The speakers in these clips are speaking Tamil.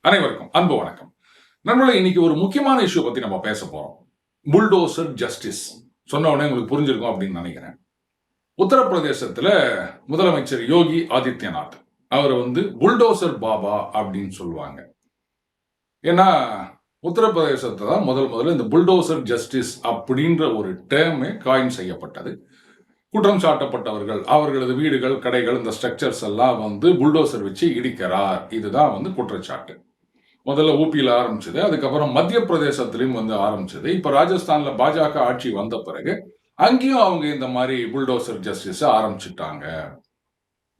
அனைவருக்கும் அன்பு வணக்கம். நம்மள இன்னைக்கு ஒரு முக்கியமான இஷ்யூ பத்தி நம்ம பேச போறோம். புல்டோசர் ஜஸ்டிஸ் சொன்ன உடனே உங்களுக்கு புரிஞ்சிருக்கும் அப்படின்னு நினைக்கிறேன். உத்தரப்பிரதேசத்துல முதலமைச்சர் யோகி ஆதித்யநாத் அவர் வந்து புல்டோசர் பாபா அப்படின்னு சொல்லுவாங்க. ஏன்னா உத்தரப்பிரதேசத்தை தான் முதல் முதல்ல இந்த புல்டோசர் ஜஸ்டிஸ் அப்படின்ற ஒரு டேர்மே காயின் செய்யப்பட்டது. குற்றம் சாட்டப்பட்டவர்கள். அவர்களது வீடுகள் கடைகள் இந்த ஸ்ட்ரக்சர்ஸ் எல்லாம் வந்து புல்டோசர் வச்சு இடிக்கிறார். இதுதான் வந்து குற்றச்சாட்டு. முதல்ல ஊபியில் ஆரம்பிச்சது அதுக்கப்புறம் மத்திய பிரதேசத்திலையும் வந்து ஆரம்பிச்சது. இப்போ ராஜஸ்தான்ல பாஜக ஆட்சி வந்த பிறகு அங்கேயும் அவங்க இந்த மாதிரி புல்டோசர் ஜஸ்டிஸ் ஆரம்பிச்சிட்டாங்க.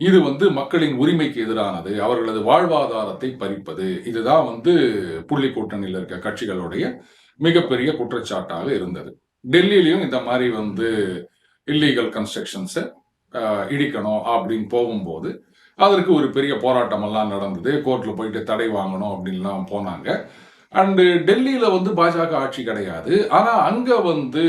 இது வந்து மக்களின் உரிமைக்கு எதிரானது அவர்களது வாழ்வாதாரத்தை பறிப்பது. இதுதான் வந்து புள்ளி கூட்டணியில் இருக்க கட்சிகளுடைய மிகப்பெரிய குற்றச்சாட்டாக இருந்தது. டெல்லியிலையும் இந்த மாதிரி வந்து இல்லீகல் கன்ஸ்ட்ரக்ஷன்ஸை இடிக்கணும் அப்படின்னு போகும்போது அதற்கு ஒரு பெரிய போராட்டமெல்லாம் நடந்தது. கோர்ட்டில் போயிட்டு தடை வாங்கணும் அப்படின்லாம் போனாங்க. அண்டு டெல்லியில் வந்து பாஜக ஆட்சி கிடையாது. ஆனால் அங்கே வந்து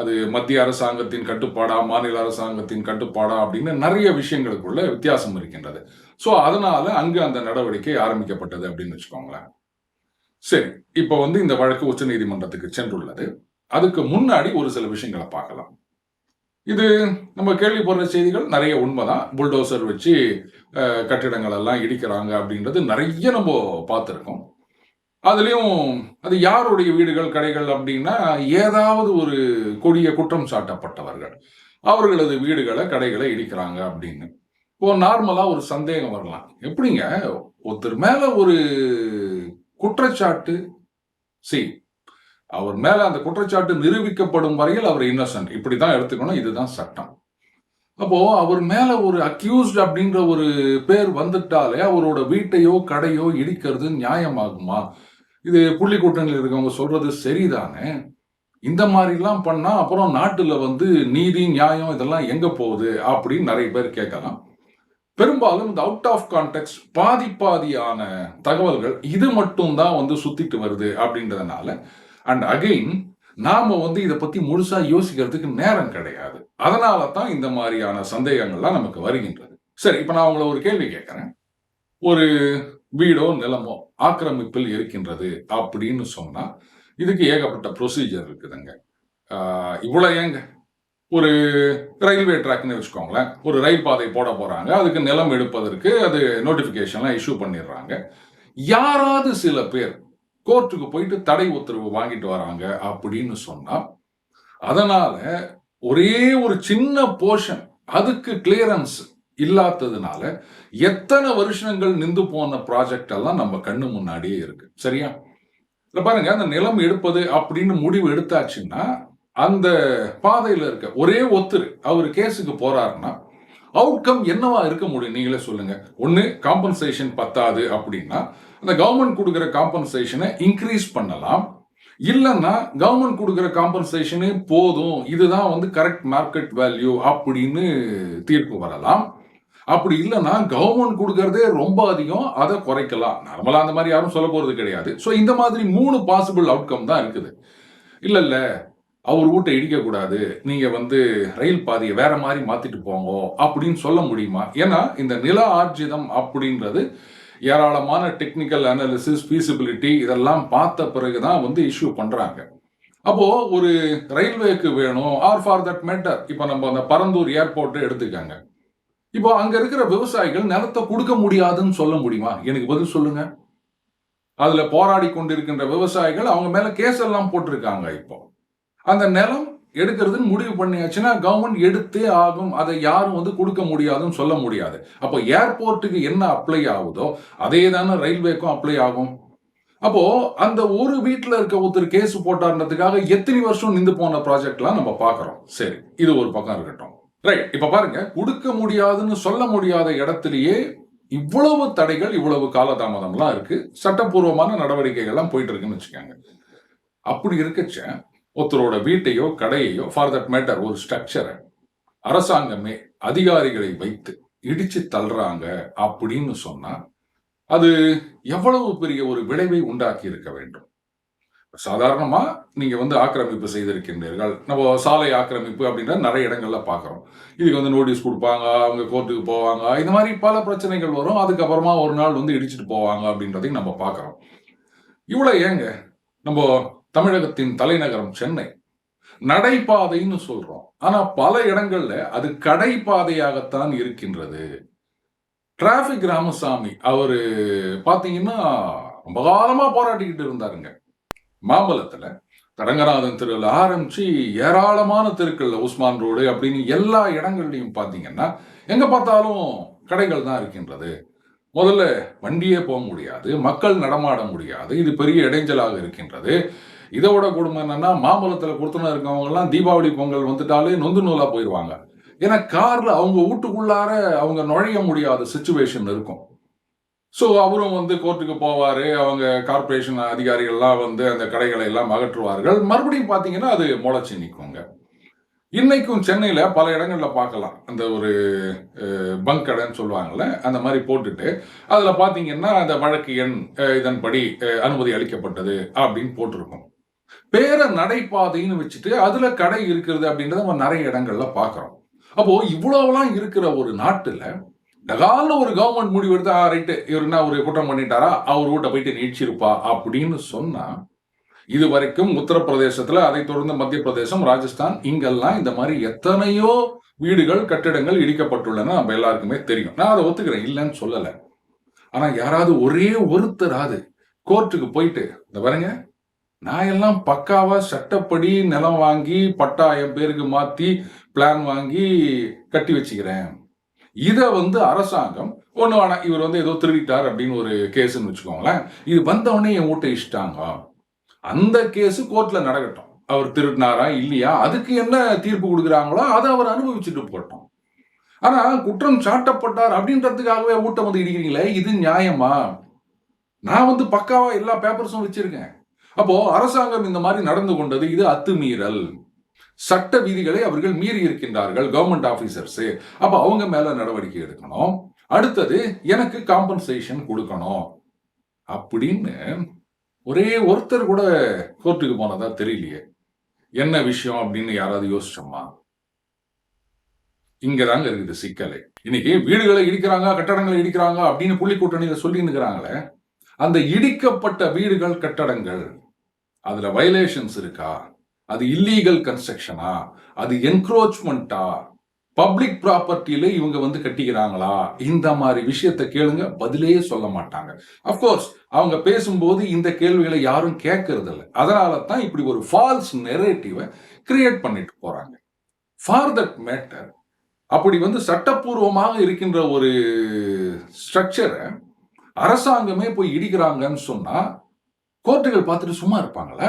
அது மத்திய அரசாங்கத்தின் கட்டுப்பாடா மாநில அரசாங்கத்தின் கட்டுப்பாடா அப்படின்னு நிறைய விஷயங்களுக்குள்ள வித்தியாசம் இருக்கின்றது. ஸோ அதனால அங்கே அந்த நடவடிக்கை ஆரம்பிக்கப்பட்டது அப்படின்னு வச்சுக்கோங்களேன். சரி இப்போ வந்து இந்த வழக்கு உச்சநீதிமன்றத்துக்கு சென்றுள்ளது. அதுக்கு முன்னாடி ஒரு சில விஷயங்களை பார்க்கலாம். இது நம்ம கேள்விப்படுற செய்திகள் நிறைய உண்மைதான். புல்டோசர் வச்சு கட்டிடங்கள் எல்லாம் இடிக்கிறாங்க அப்படின்றது நிறைய நம்ம பார்த்துருக்கோம். அதுலேயும் அது யாருடைய வீடுகள் கடைகள் அப்படின்னா ஏதாவது ஒரு கொடிய குற்றம் சாட்டப்பட்டவர்கள். அவர்களது வீடுகளை கடைகளை இடிக்கிறாங்க அப்படின்னு. இப்போ நார்மலாக ஒரு சந்தேகம் வரலாம். எப்படிங்க? ஒருத்தர் மேலே ஒரு குற்றச்சாட்டு சி அவர் மேல அந்த குற்றச்சாட்டு நிரூபிக்கப்படும் வரையில் அவர் இன்னசென்ட் இப்படிதான் எடுத்துக்கணும் இதுதான் சட்டம். அப்போ அவர் மேல ஒரு அக்யூஸ்ட் அப்படின்ற ஒரு பேர் வந்துட்டாலே அவரோட வீட்டையோ கடையோ இடிக்கிறது நியாயமாகுமா? இது புள்ளி கூட்டணியில் இருக்கவங்க சொல்றது சரிதானே? இந்த மாதிரிலாம் பண்ணா அப்புறம் நாட்டுல வந்து நீதி நியாயம் இதெல்லாம் எங்க போகுது அப்படின்னு நிறைய பேர் கேட்கலாம். பெரும்பாலும் இந்த அவுட் ஆஃப் கான்டெக்ட் பாதி பாதியான தகவல்கள் இது மட்டும் தான் வந்து சுத்திட்டு வருது அப்படின்றதுனால அண்ட் அகைன் நாம வந்து இதை பத்தி முழுசா யோசிக்கிறதுக்கு நேரம் கிடையாது. அதனால தான் இந்த மாதிரியான சந்தேகங்கள்லாம் நமக்கு வருகின்றது. சரி இப்போ நான் உங்களை ஒரு கேள்வி கேட்குறேன். ஒரு வீடோ நிலமோ ஆக்கிரமிப்பில் இருக்கின்றது அப்படின்னு சொன்னா இதுக்கு ஏகப்பட்ட ப்ரொசீஜர் இருக்குதுங்க. இவ்வளோ ஏங்க? ஒரு ரயில்வே ட்ராக்னு வச்சுக்கோங்களேன். ஒரு ரயில் பாதை போட போகிறாங்க அதுக்கு நிலம் எடுப்பதற்கு அது நோட்டிஃபிகேஷன்லாம் இஷ்யூ பண்ணிடுறாங்க. யாராவது சில பேர் கோர்ட்டுக்கு போயிட்டு தடை உத்தரவு வாங்கிட்டு வராங்க அப்படின்னு சொன்னா அதனால ஒரே ஒரு சின்ன போர்ஷன் அதுக்கு கிளியரன்ஸ் இல்லாததுனால எத்தனை வருஷங்கள் நின்று போன ப்ராஜெக்ட் எல்லாம் நம்ம கண்ணு முன்னாடியே இருக்கு. சரியா? இல்லை பாருங்க அந்த நிலம் எடுப்பது அப்படின்னு முடிவு எடுத்தாச்சுன்னா அந்த பாதையில் இருக்க ஒரே ஒத்துரு அவர் கேஸுக்கு போறாருன்னா அவுட்கம் என்னவா இருக்க முடியும்? நீங்களே சொல்லுங்க. ஒன்று காம்பன்சேஷன் பத்தாது அப்படின்னா அந்த கவர்மெண்ட் கொடுக்குற காம்பன்சேஷனை இன்க்ரீஸ் பண்ணலாம். இல்லைன்னா கவர்மெண்ட் கொடுக்குற காம்பன்சேஷனே போதும். இதுதான் வந்து கரெக்ட் மார்க்கெட் வேல்யூ அப்படின்னு தீர்ப்பு வரலாம். அப்படி இல்லைன்னா கவர்மெண்ட் கொடுக்கறதே ரொம்ப அதிகம் அதை குறைக்கலாம். நார்மலாக அந்த மாதிரி யாரும் சொல்ல போகிறது கிடையாது. ஸோ இந்த மாதிரி மூணு பாசிபிள் அவுட்கம் தான் இருக்குது. இல்லை இல்லை. அவர் வீட்டை இடிக்கக்கூடாது. நீங்கள் வந்து ரயில் பாதையை வேற மாதிரி மாற்றிட்டு போங்க அப்படின்னு சொல்ல முடியுமா? ஏன்னா இந்த நில ஆர்ஜிதம் அப்படின்றது ஏராளமான டெக்னிக்கல் அனாலிசிஸ் ஃபீசிபிலிட்டி இதெல்லாம் பார்த்த பிறகு தான் வந்து இஷ்யூ பண்ணுறாங்க அப்போது ஒரு ரயில்வேக்கு வேணும் ஆர் ஃபார் தட் மேட்டர் இப்போ நம்ம அந்த பரந்தூர் ஏர்போர்ட்டை எடுத்துக்காங்க. இப்போ அங்கே இருக்கிற விவசாயிகள் நிலத்தை கொடுக்க முடியாதுன்னு சொல்ல முடியுமா? எனக்கு பதில் சொல்லுங்க. அதில் போராடி கொண்டிருக்கின்ற விவசாயிகள் அவங்க மேலே கேஸ் எல்லாம் போட்டிருக்காங்க இப்போ. அந்த நிலம் எடுக்கிறதுன்னு முடிவு பண்ணியாச்சுன்னா கவர்மெண்ட் எடுத்தே ஆகும். அதை யாரும் வந்து கொடுக்க முடியாதுன்னு சொல்ல முடியாது. அப்போ ஏர்போர்ட்டுக்கு என்ன அப்ளை ஆகுதோ அதே தானே ரயில்வேக்கும் அப்ளை ஆகும். அப்போ அந்த ஒரு வீட்டில் இருக்க ஒருத்தர் கேஸ் போட்டாருன்றதுக்காக எத்தனை வருஷம் நின்று போன ப்ராஜெக்ட்லாம் நம்ம பார்க்குறோம். சரி இது ஒரு பக்கம் இருக்கட்டும். ரைட் இப்போ பாருங்க கொடுக்க முடியாதுன்னு சொல்ல முடியாத இடத்துலயே இவ்வளவு தடைகள் இவ்வளவு காலதாமதம்லாம் இருக்கு. சட்டப்பூர்வமான நடவடிக்கைகள்லாம் போயிட்டு இருக்குன்னு வச்சுக்கோங்க. அப்படி இருக்கச்ச ஒருத்தரோட வீட்டையோ கடையையோ ஃபார் தட் மேட்டர் ஒரு ஸ்ட்ரக்சரை அரசாங்கமே அதிகாரிகளை வைத்து இடிச்சு தள்ளுறாங்க அப்படின்னு சொன்னா அது எவ்வளவு பெரிய ஒரு விளைவை உண்டாக்கி இருக்க வேண்டும்? சாதாரணமா நீங்க வந்து ஆக்கிரமிப்பு செய்திருக்கின்றீர்கள். நம்ம சாலை ஆக்கிரமிப்பு அப்படின்ற நிறைய இடங்கள்ல பாக்குறோம். இதுக்கு வந்து நோட்டீஸ் கொடுப்பாங்க அவங்க கோர்ட்டுக்கு போவாங்க. இந்த மாதிரி பல பிரச்சனைகள் வரும். அதுக்கப்புறமா ஒரு நாள் வந்து இடிச்சிட்டு போவாங்க அப்படின்றதையும் நம்ம பார்க்குறோம் இவ்வளோ ஏங்க? நம்ம தமிழகத்தின் தலைநகரம் சென்னை. நடைபாதைன்னு சொல்றோம். ஆனா பல இடங்கள்ல அது கடைபாதையாகத்தான் இருக்கின்றது. டிராபிக் ராமசாமி அவரு பாத்தீங்கன்னா ரொம்ப காலமா போராட்டிக்கிட்டு இருந்தாருங்க. மாம்பலத்துல தடங்கநாதன் திருவில் ஆரம்பிச்சு ஏராளமான தெருக்கள்ல உஸ்மான் ரோடு அப்படின்னு எல்லா இடங்கள்லையும் பார்த்தீங்கன்னா எங்க பார்த்தாலும் கடைகள் தான் இருக்கின்றது. முதல்ல வண்டியே போக முடியாது. மக்கள் நடமாட முடியாது. இது பெரிய இடைஞ்சலாக இருக்கின்றது. இதோட கொடுமை என்னன்னா மாம்பழத்தில் கொடுத்துன இருக்கவங்கலாம் தீபாவளி பொங்கல் வந்துட்டாலே நொந்து நூலாக போயிடுவாங்க ஏன்னா காரில் அவங்க வீட்டுக்குள்ளார அவங்க நுழைய முடியாத சுச்சுவேஷன் இருக்கும். ஸோ அவரும் வந்து கோர்ட்டுக்கு போவார் அவங்க கார்பரேஷன் அதிகாரிகள்லாம் வந்து அந்த கடைகளை எல்லாம் அகற்றுவார்கள். மறுபடியும் பார்த்தீங்கன்னா அது முளைச்சி நிற்குங்க இன்னைக்கும் சென்னையில் பல இடங்களில் பார்க்கலாம். அந்த ஒரு பங்க் கடைன்னு சொல்லுவாங்கல்ல அந்த மாதிரி போட்டுட்டு அதில் பார்த்தீங்கன்னா அந்த வழக்கு எண் இதன்படி அனுமதி அளிக்கப்பட்டது அப்படின்னு போட்டிருக்கோம். பேர நடைபாதைன்னு வச்சுட்டு அதுல கடை இருக்கிறது அப்படின்றத நம்ம நிறைய இடங்கள்ல பாக்குறோம். அப்போ இவ்வளவுலாம் இருக்கிற ஒரு நாட்டுல டகால்னு ஒரு கவர்மெண்ட் முடிவு எடுத்து ஆ ரைட்டு இவர் என்ன ஒரு குற்றம் பண்ணிட்டாரா? அவர் வீட்டை போயிட்டு நீச்சிருப்பா அப்படின்னு சொன்னா இது வரைக்கும் உத்தரப்பிரதேசத்துல அதை தொடர்ந்து மத்திய பிரதேசம் ராஜஸ்தான் இங்கெல்லாம் இந்த மாதிரி எத்தனையோ வீடுகள் கட்டிடங்கள் இடிக்கப்பட்டுள்ளன நம்ம எல்லாருக்குமே தெரியும். நான் அதை ஒத்துக்கிறேன் இல்லைன்னு சொல்லலை. ஆனா யாராவது ஒரே ஒருத்தராது கோர்ட்டுக்கு போயிட்டு இந்த பாருங்க நான் எல்லாம் பக்காவா சட்டப்படி நிலம் வாங்கி பட்டா என் பேருக்கு மாத்தி பிளான் வாங்கி கட்டி வச்சுக்கிறேன். இதை வந்து அரசாங்கம் ஒன்று வேணாம் இவர் வந்து ஏதோ திருடிட்டார் அப்படின்னு ஒரு கேஸுன்னு வச்சுக்கோங்களேன். இது வந்தவொடனே என் வீட்டை இஷ்டாங்க அந்த கேஸு கோர்ட்டில் நடக்கட்டும். அவர் திருடினாரா இல்லையா? அதுக்கு என்ன தீர்ப்பு கொடுக்குறாங்களோ அதை அவர் அனுபவிச்சுட்டு போட்டோம் ஆனால் குற்றம் சாட்டப்பட்டார் அப்படின்றதுக்காகவே ஊட்டம் வந்து இடிக்கிறீங்களே இது நியாயமா? நான் வந்து பக்காவாக எல்லா பேப்பர்ஸும் வச்சுருக்கேன். அப்போ அரசாங்கம் இந்த மாதிரி நடந்து கொண்டது இது அத்துமீறல். சட்ட விதிகளை அவர்கள் மீறி இருக்கின்றார்கள் கவர்மெண்ட் ஆபீசர்ஸ் அப்ப அவங்க மேல நடவடிக்கை எடுக்கணும். அடுத்தது எனக்கு காம்பன்சேஷன் கொடுக்கணும். அப்படின்னு ஒரே ஒருத்தர் கூட கோர்ட்டுக்கு போனதா தெரியலையே. என்ன விஷயம் அப்படின்னு யாராவது யோசிச்சோமா? இங்கதாங்க இருக்குது சிக்கலை. இன்னைக்கு வீடுகளை இடிக்கிறாங்க கட்டடங்களை இடிக்கிறாங்க அப்படின்னு புள்ளி கூட்டணியில சொல்லி இருக்கிறாங்களே அந்த இடிக்கப்பட்ட வீடுகள் கட்டடங்கள் அதில் வயலேஷன்ஸ் இருக்கா? அது இல்லீகல் கன்ஸ்ட்ரக்ஷனா அது என்க்ரோச்மெண்ட்டா பப்ளிக் ப்ராப்பர்ட்டியில இவங்க வந்து கட்டிக்கிறாங்களா? இந்த மாதிரி விஷயத்த கேளுங்க பதிலே சொல்ல மாட்டாங்க. அப்கோர்ஸ் அவங்க பேசும்போது இந்த கேள்விகளை யாரும் கேட்கறது இல்லை அதனால தான் இப்படி ஒரு ஃபால்ஸ் நெரேட்டிவை கிரியேட் பண்ணிட்டு போறாங்க. ஃபார் தட் மேட்டர் அப்படி வந்து சட்டப்பூர்வமாக இருக்கின்ற ஒரு ஸ்ட்ரக்சரை அரசாங்கமே போய் இடிக்கிறாங்கன்னு சொன்னா கோர்ட்டுகள் பார்த்துட்டு சும்மா இருப்பாங்களா?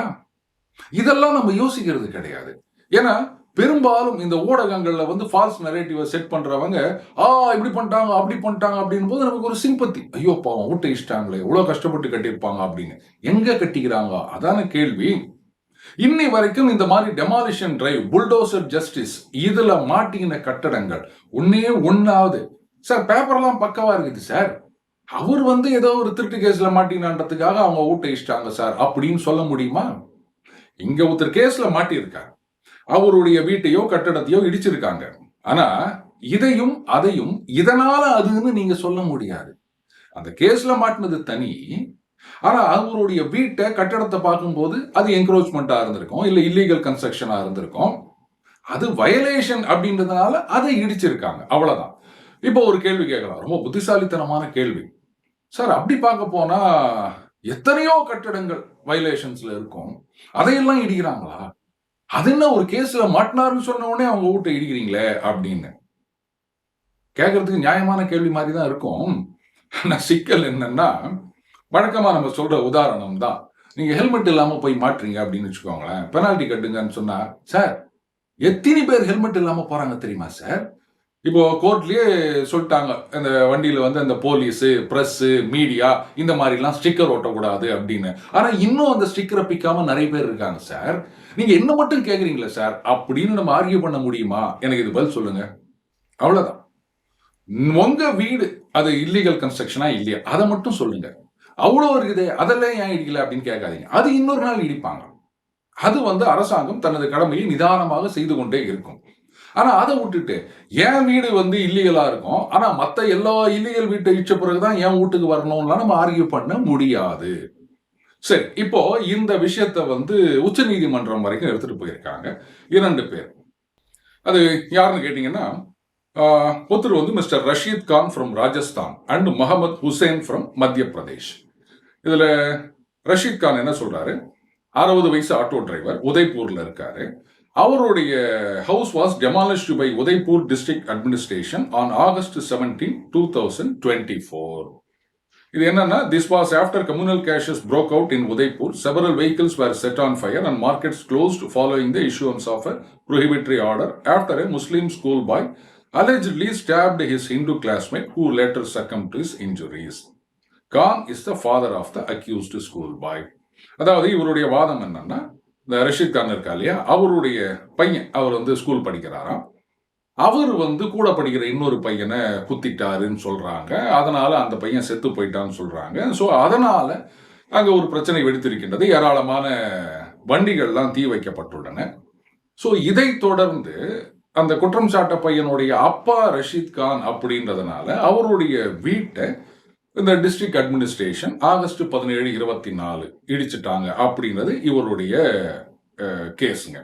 இதெல்லாம் நம்ம யோசிக்கிறது கிடையாது. ஏன்னா பெரும்பாலும் இந்த ஊடகங்கள்ல வந்து ஃபால்ஸ் நரேட்டிவை செட் பண்றவங்க ஆ இப்படி பண்ணிட்டாங்க அப்படி பண்ணிட்டாங்க அப்படின் போது நமக்கு ஒரு சிம்பத்தி ஐயோ பாவம் ஊட்ட இஷ்டாங்களே இவ்வளோ கஷ்டப்பட்டு கட்டியிருப்பாங்க அப்படின்னு. எங்க கட்டிக்கிறாங்க? அதான கேள்வி. இன்னி வரைக்கும் இந்த மாதிரி டெமாலிஷன் டிரைவ் புல்டோசர் ஜஸ்டிஸ் இதுல மாட்டின கட்டடங்கள் ஒன்னே ஒன்னாவது சார் பேப்பர்லாம் பக்கவா இருக்குது சார்? அவர் வந்து ஏதோ ஒரு திருட்டு கேஸில் மாட்டினான்றதுக்காக அவங்க ஊட்ட இஷ்டாங்க சார். அப்படின்னு சொல்ல முடியுமா? இங்கே ஒருத்தர் கேஸில் மாட்டியிருக்கார். அவருடைய வீட்டையோ கட்டடத்தையோ இடிச்சிருக்காங்க. ஆனால் இதையும் அதையும் இதனால அதுன்னு நீங்க சொல்ல முடியாது. அந்த கேஸ்ல மாட்டினது தனி. ஆனா அவருடைய வீட்டை கட்டடத்தை பார்க்கும்போது அது என்க்ரோச்மெண்டா இருந்திருக்கும் இல்லை இல்லீகல் கன்ஸ்ட்ரக்ஷனா இருந்திருக்கும். அது வயலேஷன் அப்படின்றதுனால அதை இடிச்சிருக்காங்க. அவ்வளவுதான். இப்போ ஒரு கேள்வி கேட்கலாம். ரொம்ப புத்திசாலித்தனமான கேள்வி. சார் அப்படி பார்க்க போனா எத்தனையோ கட்டடங்கள் வயலேஷன்ஸ்ல இருக்கும். அதையெல்லாம் இடிக்கிறாங்களா? அது என்ன ஒரு கேஸ்ல மாட்டினாருன்னு சொன்ன உடனே அவங்க வீட்டை இடிக்கிறீங்களே அப்படின்னு. கேட்கறதுக்கு நியாயமான கேள்வி மாதிரி தான் இருக்கும். ஆனா சிக்கல் என்னன்னா வழக்கமா நம்ம சொல்ற உதாரணம் தான். நீங்க ஹெல்மெட் இல்லாம போய் மாட்டுறீங்க அப்படின்னு வச்சுக்கோங்களேன். பெனால்டி கட்டுங்கன்னு சொன்னா சார் எத்தனை பேர் ஹெல்மெட் இல்லாம போறாங்க தெரியுமா சார்? இப்போ கோர்ட்லயே சொல்லிட்டாங்க அந்த வண்டியில வந்து அந்த போலீஸ் பிரஸ் மீடியா இந்த மாதிரிலாம் ஸ்டிக்கர் ஒட்டக்கூடாது அப்படின்னு. ஆனா இன்னும் அந்த ஸ்டிக்கரை பிக்காம நிறைய பேர் இருக்காங்க சார் நீங்க என்ன மட்டும் கேக்குறீங்களா சார் அப்படின்னு நம்ம ஆர்கியூ பண்ண முடியுமா? எனக்கு இது பதில் சொல்லுங்க. அவ்வளவுதான். உங்க வீடு அது இல்லீகல் கன்ஸ்ட்ரக்ஷனா இல்லையா? அதை மட்டும் சொல்லுங்க. அவ்வளோ இருக்குது அதெல்லாம் ஏன் இடிக்கல அப்படின்னு கேட்காதீங்க. அது இன்னொரு நாள் இடிப்பாங்க. அது வந்து அரசாங்கம் தனது கடமையை நிதானமாக செய்து கொண்டே இருக்கும். ஆனால் அதை விட்டுட்டு என் வீடு வந்து இல்லீகலாக இருக்கும். ஆனால் மற்ற எல்லா இல்லீகல் வீட்டை வச்ச பிறகு தான் என் வீட்டுக்கு வரணும்லாம் நம்ம ஆர்கியூ பண்ண முடியாது. சரி இப்போ இந்த விஷயத்த வந்து உச்ச நீதிமன்றம் வரைக்கும் எடுத்துட்டு போயிருக்காங்க. இரண்டு பேர். அது யாருன்னு கேட்டீங்கன்னா ஒருத்தர் வந்து mister Rashid Khan from Rajasthan and Mohammed Hussain from Madhya Pradesh. இதில் ரஷீத் கான் என்ன சொல்கிறாரு அறுபது வயசு ஆட்டோ டிரைவர் உதய்பூரில் இருக்காரு. அவருடைய house was demolished by Udaipur district administration on August seventeen two thousand twenty four இது என்னன்னா this was after communal cases broke out in Udaipur several vehicles were set on fire and markets closed following the issuance of a prohibitory order after a Muslim schoolboy allegedly stabbed his Hindu classmate who later succumbed to his injuries. Khan is the father of the accused schoolboy. அதாவது இவருடைய வாதம் என்னன்னா இந்த ரஷீத் கான் இருக்கா இல்லையா? அவருடைய பையன் அவர் வந்து ஸ்கூல் படிக்கிறாராம். அவர் வந்து கூட படிக்கிற இன்னொரு பையனை குத்திட்டாருன்னு சொல்கிறாங்க அதனால் அந்த பையன் செத்து போயிட்டான்னு சொல்கிறாங்க ஸோ அதனால் அங்கே ஒரு பிரச்சனை வெடித்திருக்கின்றது. ஏராளமான வண்டிகள்லாம் தீ வைக்கப்பட்டுள்ளன. ஸோ இதை தொடர்ந்து அந்த குற்றம் சாட்ட பையனுடைய அப்பா ரஷீத் கான் அப்படின்றதுனால அவருடைய வீட்டை இந்த டிஸ்ட்ரிக்ட் அட்மினிஸ்ட்ரேஷன் ஆகஸ்ட் பதினேழு இருபத்தி நாலு இடிச்சிட்டாங்க அப்படிங்கிறது இவருடைய கேஸுங்க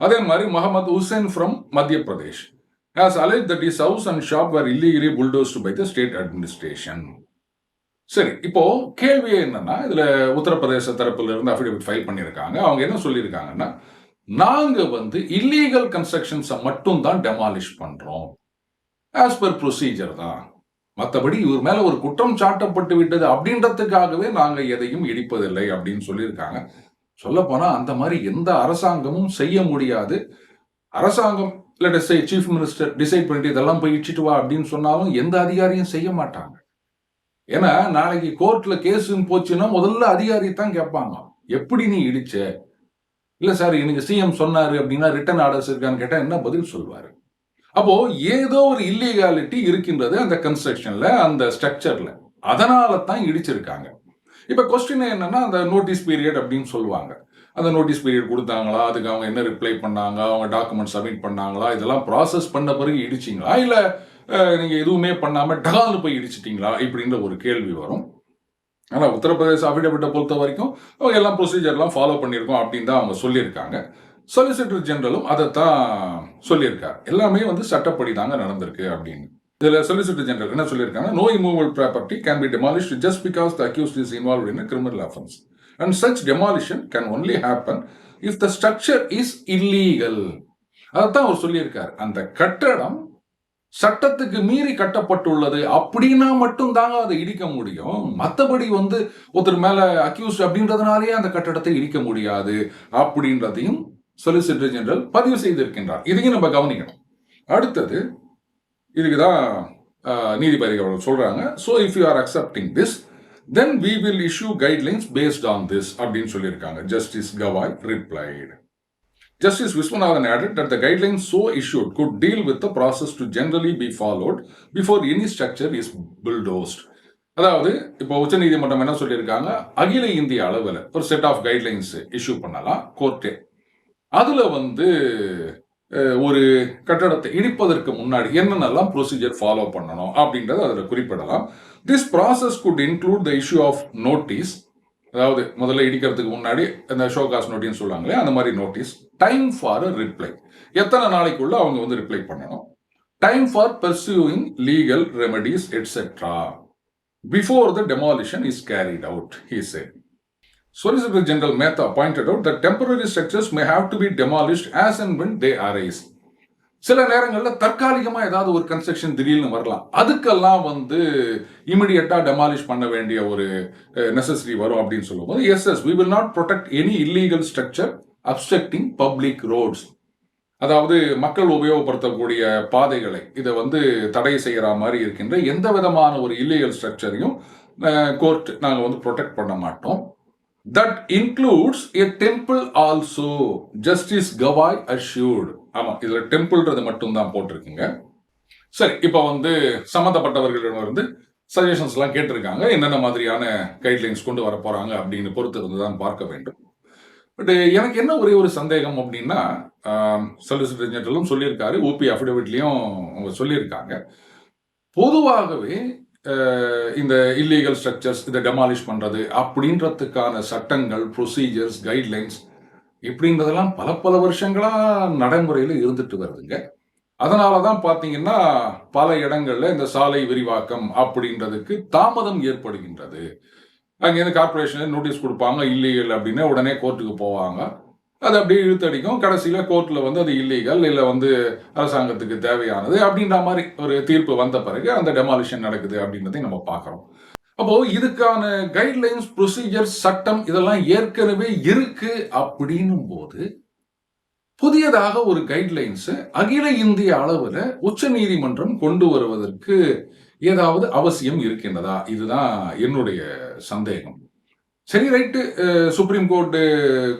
அதே மாதிரி Mohammed Hussain from Madhya Pradesh has alleged that his house and shop were illegally bulldozed by the state administration சரி இப்போ கேள்வி என்னன்னா இதுல உத்தரப்பிரதேச தரப்புல இருந்து அஃபிடவிட் ஃபைல் பண்ணியிருக்காங்க. அவங்க என்ன சொல்லியிருக்காங்கன்னா நாங்க வந்து இல்லீகல் கன்ஸ்ட்ரக்ஷன்ஸை மட்டும் தான் டெமாலிஷ் பண்றோம். ஆஸ் பர் ப்ரொசீஜர் தான். மற்றபடி இவர் மேல ஒரு குற்றம் சாட்டப்பட்டு விட்டது அப்படின்றதுக்காகவே நாங்க எதையும் இடிப்பதில்லை அப்படின்னு சொல்லியிருக்காங்க. சொல்லப்போனால் அந்த மாதிரி எந்த அரசாங்கமும் செய்ய முடியாது. அரசாங்கம் இல்லை சே சீஃப் மினிஸ்டர் டிசைட் பண்ணிட்டு இதெல்லாம் போய் இடிச்சிட்டு வா அப்படின்னு சொன்னாலும் எந்த அதிகாரியும் செய்ய மாட்டாங்க. ஏன்னா நாளைக்கு கோர்ட்ல கேஸுன்னு போச்சுன்னா முதல்ல அதிகாரி தான் கேட்பாங்க. எப்படி நீ இடிச்ச? இல்லை சார் எனக்கு சிஎம் சொன்னார் அப்படின்னா ரிட்டர்ன் ஆர்டர்ஸ் இருக்கான்னு கேட்டால் என்ன பதில் சொல்வார்? அப்போ ஏதோ ஒரு இல்லீகாலிட்டி இருக்கின்றது அந்த கன்ஸ்ட்ரக்ஷன்ல அந்த ஸ்ட்ரக்சர்ல அதனால தான் இடிச்சிருக்காங்க. இப்ப கொஸ்டின் என்னன்னா அந்த நோட்டீஸ் பீரியட் அப்படின்னு சொல்லுவாங்க. அந்த நோட்டீஸ் பீரியட் கொடுத்தாங்களா? அதுக்கு அவங்க என்ன ரிப்ளை பண்ணாங்க? அவங்க டாக்குமெண்ட் சப்மிட் பண்ணாங்களா? இதெல்லாம் ப்ராசஸ் பண்ண பிறகு இடிச்சிங்களா? இல்ல நீங்கள் நீங்க எதுவுமே பண்ணாம டகால்னு போய் இடிச்சிட்டீங்களா? இப்படின்ற ஒரு கேள்வி வரும். ஆனால் உத்தரப்பிரதேச அபிடபிட்டை பொறுத்த வரைக்கும் அவங்க எல்லாம் ப்ரொசீஜர்லாம் ஃபாலோ பண்ணியிருக்கோம் அப்படின்னு தான் அவங்க சொல்லியிருக்காங்க. சொலிசிட்டர் ஜெனரலும் அதைத்தான் சொல்லியிருக்கார். எல்லாமே வந்து சட்டப்படி தாங்க நடந்திருக்கு அப்படின்னு. இதில் சொலிசிட்டர் ஜெனரல் என்ன சொல்லியிருக்காங்க no immovable property can be demolished just because the accused is involved in criminal offence and such demolition can only happen if the structure is illegal அதைத்தான் அவர் சொல்லியிருக்கார். அந்த கட்டடம் சட்டத்துக்கு மீறி கட்டப்பட்டுள்ளது அப்படின்னா மட்டும் தாங்க அதை இடிக்க முடியும். மற்றபடி வந்து ஒருத்தர் மேல அக்யூஸ்ட் அப்படின்றதுனாலேயே அந்த கட்டடத்தை இடிக்க முடியாது அப்படின்றதையும் சொலிசிட்டர் ஜெனரல் பதிவு செய்திருக்கின்றார். இதையும் நம்ம கவனிக்கணும். அடுத்தது இதுக்கு தான் நீதிபதிகள் அவர்கள் சொல்கிறாங்க so if you are accepting this then we will issue guidelines based on this அப்படின்னு சொல்லியிருக்காங்க. Justice Gavai replied Justice Viswanathan added that the guidelines so issued could deal with the process to generally be followed before any structure is bulldozed. அதாவது இப்போ உச்சநீதிமன்றம் என்ன சொல்லியிருக்காங்க? அகில இந்திய அளவில் ஒரு செட் ஆஃப் கைட்லைன்ஸ் இஷ்யூ பண்ணலாம் கோர்ட்டே அதுல வந்து ஒரு கட்டடத்தை இடிப்பதற்கு முன்னாடி என்னென்னலாம் ப்ரொசீஜர் ஃபாலோ பண்ணணும் அப்படின்றத அதில் குறிப்பிடலாம். This process could include the issue of notice அதாவது முதல்ல இடிக்கிறதுக்கு முன்னாடி அந்த ஷோகாஸ் நோட்டின்னு சொல்லுவாங்களே அந்த மாதிரி நோட்டீஸ் டைம் ஃபார் ரிப்ளை எத்தனை நாளைக்குள்ள அவங்க வந்து ரிப்ளை பண்ணணும்? Time for pursuing legal remedies etcetera before the demolition is carried out he said Solicitor General Mehta pointed out that temporary structures may have to be demolished as and when they arise. சில நேரங்களில் தற்காலிகமாக ஏதாவது ஒரு கன்ஸ்ட்ரக்ஷன் திடீர்னு வரலாம். அதுக்கெல்லாம் வந்து இமிடியட்டாக டெமாலிஷ் பண்ண வேண்டிய ஒரு நெசசரி வரும் அப்படின்னு சொல்லும்போது yes yes we will not protect any illegal structure obstructing public roads அதாவது மக்கள் உபயோகப்படுத்தக்கூடிய பாதைகளை இதை வந்து தடை செய்கிற மாதிரி இருக்கின்ற எந்த விதமான ஒரு இல்லீகல் ஸ்ட்ரக்சரையும் கோர்ட் நாங்கள் வந்து ப்ரொடெக்ட் பண்ண மாட்டோம். That includes a temple also justice Gavai assured ஆமா இதுல டெம்பிள்ன்றது மட்டும் தான் போட்டிருக்குங்க. சரி இப்போ வந்து சம்மந்தப்பட்டவர்களிடம் இருந்து சஜஷன்ஸ்லாம் கேட்டிருக்காங்க. என்னென்ன மாதிரியான கைட்லைன்ஸ் கொண்டு வர போறாங்க அப்படின்னு பொறுத்து இருந்து தான் பார்க்க வேண்டும். பட் எனக்கு என்ன ஒரே ஒரு சந்தேகம் அப்படின்னா சொலிசிட்டர் ஜெனரலும் சொல்லியிருக்காரு ஓபி அஃபிடவிட்லையும் அவங்க சொல்லியிருக்காங்க. பொதுவாகவே இந்த இல்லீகல் ஸ்ட்ரக்சர்ஸ் இதை டெமாலிஷ் பண்ணுறது அப்படின்றதுக்கான சட்டங்கள் ப்ரொசீஜர்ஸ் கைட்லைன்ஸ் இப்படின்றதெல்லாம் பல பல வருஷங்களாக நடைமுறையில் இருந்துட்டு வருதுங்க. அதனால தான் பார்த்தீங்கன்னா பல இடங்களில் இந்த சாலை விரிவாக்கம் அப்படின்றதுக்கு தாமதம் ஏற்படுகின்றது. அங்கேருந்து கார்பரேஷன் நோட்டீஸ் கொடுப்பாங்க இல்லீகல் அப்படின்னா உடனே கோர்ட்டுக்கு போவாங்க. அது அப்படியே இழுத்தடிக்கும். கடைசியில் கோர்ட்டில் வந்து அது இல்லீகல் இல்லை வந்து அரசாங்கத்துக்கு தேவையானது அப்படின்ற மாதிரி ஒரு தீர்ப்பு வந்த பிறகு அந்த டெமாலிஷன் நடக்குது அப்படின்றதையும் நம்ம பார்க்குறோம். அப்போது இதுக்கான கைட்லைன்ஸ் ப்ரொசீஜர் சட்டம் இதெல்லாம் ஏற்கனவே இருக்கு அப்படின்னும் போது புதியதாக ஒரு கைட்லைன்ஸை அகில இந்திய அளவில் உச்ச நீதிமன்றம் கொண்டு வருவதற்கு ஏதாவது அவசியம் இருக்கின்றதா? இதுதான் என்னுடைய சந்தேகம். சரி ரைட்டு சுப்ரீம் கோர்ட்டு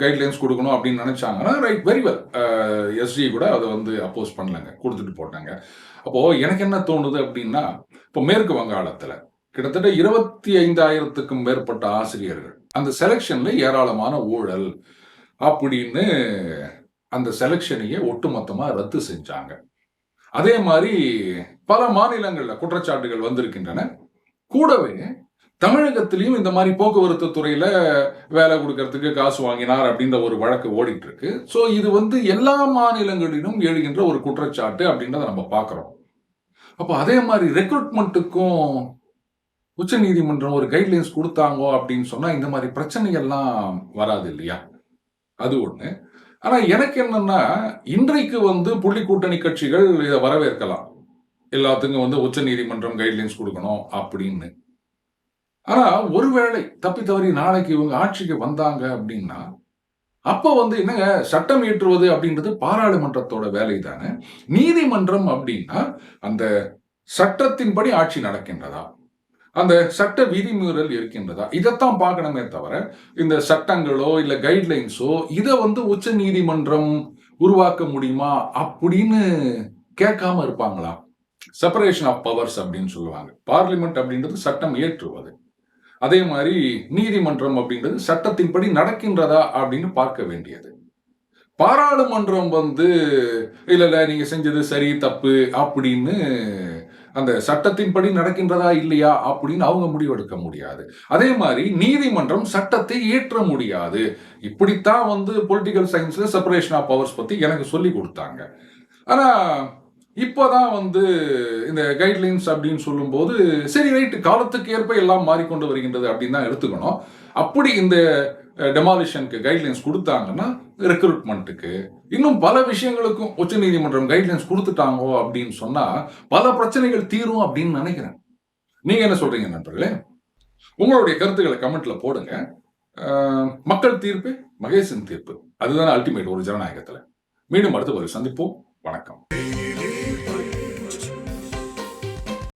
கைட்லைன்ஸ் கொடுக்கணும் அப்படின்னு நினச்சாங்கன்னா ரைட் வெரி வெல் எஸ்ஜி கூட அதை வந்து அப்போஸ் பண்ணலங்க கொடுத்துட்டு போட்டாங்க. அப்போது எனக்கு என்ன தோணுது அப்படின்னா இப்போ மேற்கு வங்காளத்தில் கிட்டத்தட்ட இருபத்தி ஐந்தாயிரத்துக்கும் மேற்பட்ட ஆசிரியர்கள் அந்த செலெக்ஷனில் ஏராளமான ஊழல் அப்படின்னு அந்த செலெக்ஷனையே ஒட்டுமொத்தமாக ரத்து செஞ்சாங்க. அதே மாதிரி பல மாநிலங்களில் குற்றச்சாட்டுகள் வந்திருக்கின்றன. கூடவே தமிழகத்திலையும் இந்த மாதிரி போக்குவரத்து துறையில வேலை கொடுக்கறதுக்கு காசு வாங்கினார் அப்படின்ற ஒரு வழக்கு ஓடிட்டு இருக்கு ஸோ இது வந்து எல்லா மாநிலங்களிலும் எழுகின்ற ஒரு குற்றச்சாட்டு அப்படின்றத நம்ம பார்க்குறோம். அப்போ அதே மாதிரி ரெக்ரூட்மெண்ட்டுக்கும் உச்ச நீதிமன்றம் ஒரு கைட்லைன்ஸ் கொடுத்தாங்க அப்படின்னு சொன்னா இந்த மாதிரி பிரச்சனைகள்லாம் வராது இல்லையா? அது ஒண்ணு. ஆனா எனக்கு என்னன்னா இன்றைக்கு வந்து புள்ளி கூட்டணி கட்சிகள் இதை வரவேற்கலாம். எல்லாத்துக்கும் வந்து உச்ச நீதிமன்றம் கைட்லைன்ஸ் கொடுக்கணும் அப்படின்னு. ஆனா ஒருவேளை தப்பி தவறி நாளைக்கு இவங்க ஆட்சிக்கு வந்தாங்க அப்படின்னா அப்ப வந்து என்னங்க சட்டம் இயற்றுவது அப்படின்றது பாராளுமன்றத்தோட வேலை தானே நீதிமன்றம் அப்படின்னா அந்த சட்டத்தின்படி ஆட்சி நடக்கின்றதா? அந்த சட்ட விதிமீறல் இருக்கின்றதா? இதைத்தான் பார்க்கணுமே தவிர இந்த சட்டங்களோ இல்ல கைட்லைன்ஸோ இதை வந்து உச்ச நீதிமன்றம் உருவாக்க முடியுமா அப்படின்னு கேட்காம இருப்பாங்களா? செப்பரேஷன் ஆஃப் பவர்ஸ் அப்படின்னு சொல்லுவாங்க. பார்லிமெண்ட் அப்படின்றது சட்டம் இயற்றுவது. அதே மாதிரி நீதிமன்றம் அப்படின்றது சட்டத்தின்படி நடக்கின்றதா அப்படின்னு பார்க்க வேண்டியது. பாராளுமன்றம் வந்து இல்லை இல்லை நீங்கள் செஞ்சது சரி தப்பு அப்படின்னு அந்த சட்டத்தின்படி நடக்கின்றதா இல்லையா அப்படின்னு அவங்க முடிவெடுக்க முடியாது. அதே மாதிரி நீதிமன்றம் சட்டத்தை இயற்ற முடியாது. இப்படித்தான் வந்து பொலிட்டிக்கல் சயின்ஸில் செப்பரேஷன் ஆஃப் பவர்ஸ் பற்றி எனக்கு சொல்லி கொடுத்தாங்க. ஆனால் இப்போதான் வந்து இந்த கைட்லைன்ஸ் அப்படின்னு சொல்லும்போது சரி ரைட்டு காலத்துக்கு ஏற்ப எல்லாம் மாறிக்கொண்டு வருகின்றது அப்படின்னு தான் எடுத்துக்கணும். அப்படி இந்த டெமாலிஷனுக்கு கைட்லைன்ஸ் கொடுத்தாங்கன்னா ரெக்ரூட்மெண்ட்டுக்கு இன்னும் பல விஷயங்களுக்கும் உச்ச நீதிமன்றம் கைட்லைன்ஸ் கொடுத்துட்டாங்கோ அப்படின்னு சொன்னா பல பிரச்சனைகள் தீரும் அப்படின்னு நினைக்கிறேன். நீங்க என்ன சொல்றீங்க நண்பர்களே? உங்களுடைய கருத்துக்களை கமெண்ட்ல போடுங்க. மக்கள் தீர்ப்பு மகேசன் தீர்ப்பு. அதுதான் அல்டிமேட் ஒரு ஜனநாயகத்துல. மீண்டும் அடுத்த ஒரு சந்திப்போம். வணக்கம்.